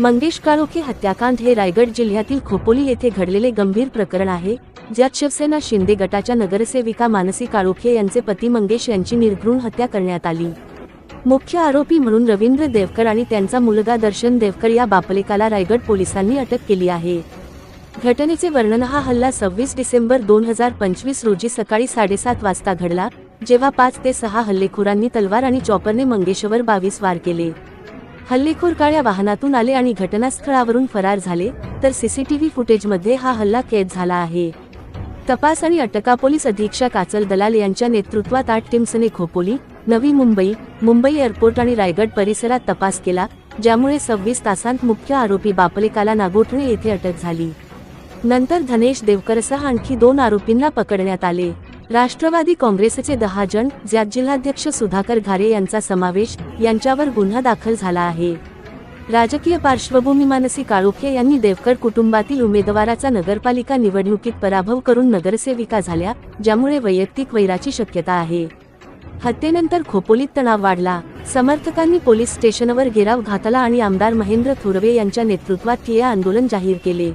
मंगेश काळोखे हत्याकांड हे रायगड जिल्ह्यातील खोपोली येथे घडलेले गंभीर प्रकरण आहे ज्यात शिवसेना शिंदे गटाच्या नगरसेविका मानसी काळोखे यांचे पती मंगेश यांची निर्घृण हत्या करण्यात आली. मुख्य आरोपी म्हणून रवींद्र देवकर आणि त्यांचा मुलगा दर्शन देवकर या बापलेकाला रायगड पोलिसांनी अटक केली आहे. घटनेचे वर्णन हा हल्ला सव्वीस डिसेंबर दोन हजार पंचवीस रोजी सकाळी साडेसात वाजता घडला जेव्हा पाच ते सहा हल्लेखोरांनी तलवार आणि चॉपरने मंगेशवर बावीस वार केले. हल्लेखोर काळ्या वाहनातून आले आणि घटनास्थळावरून फरार झाले तर सीसीटीव्ही फुटेजमध्ये हा हल्ला कैद झाला आहे. तपास आणि अटका पोलीस अधीक्षक आचल दलाल यांच्या नेतृत्वात आठ टीम्सने खोपोली नवी मुंबई मुंबई एअरपोर्ट आणि रायगड परिसरात तपास केला ज्यामुळे सव्वीस तासांत मुख्य आरोपी बापलेकाला नागोठणे येथे अटक झाली. नंतर धनेश देवकरसह आणखी दोन आरोपींना पकडण्यात आले. राष्ट्रवादी काँग्रेसचे दहा जण ज्यात जिल्हाध्यक्ष सुधाकर घारे यांचा समावेश यांच्यावर गुन्हा दाखल झाला आहे. राजकीय पार्श्वभूमी मानसी काळोखे यांनी देवकर कुटुंबातील उमेदवाराचा नगरपालिका निवडणुकीत पराभव करून नगरसेविका झाल्या ज्यामुळे वैयक्तिक वैराची शक्यता आहे. हत्येनंतर खोपोलीत तणाव वाढला. समर्थकांनी पोलीस स्टेशनवर घेराव घातला आणि आमदार महेंद्र थोरवे यांच्या नेतृत्वात ठिय्या आंदोलन जाहीर केले.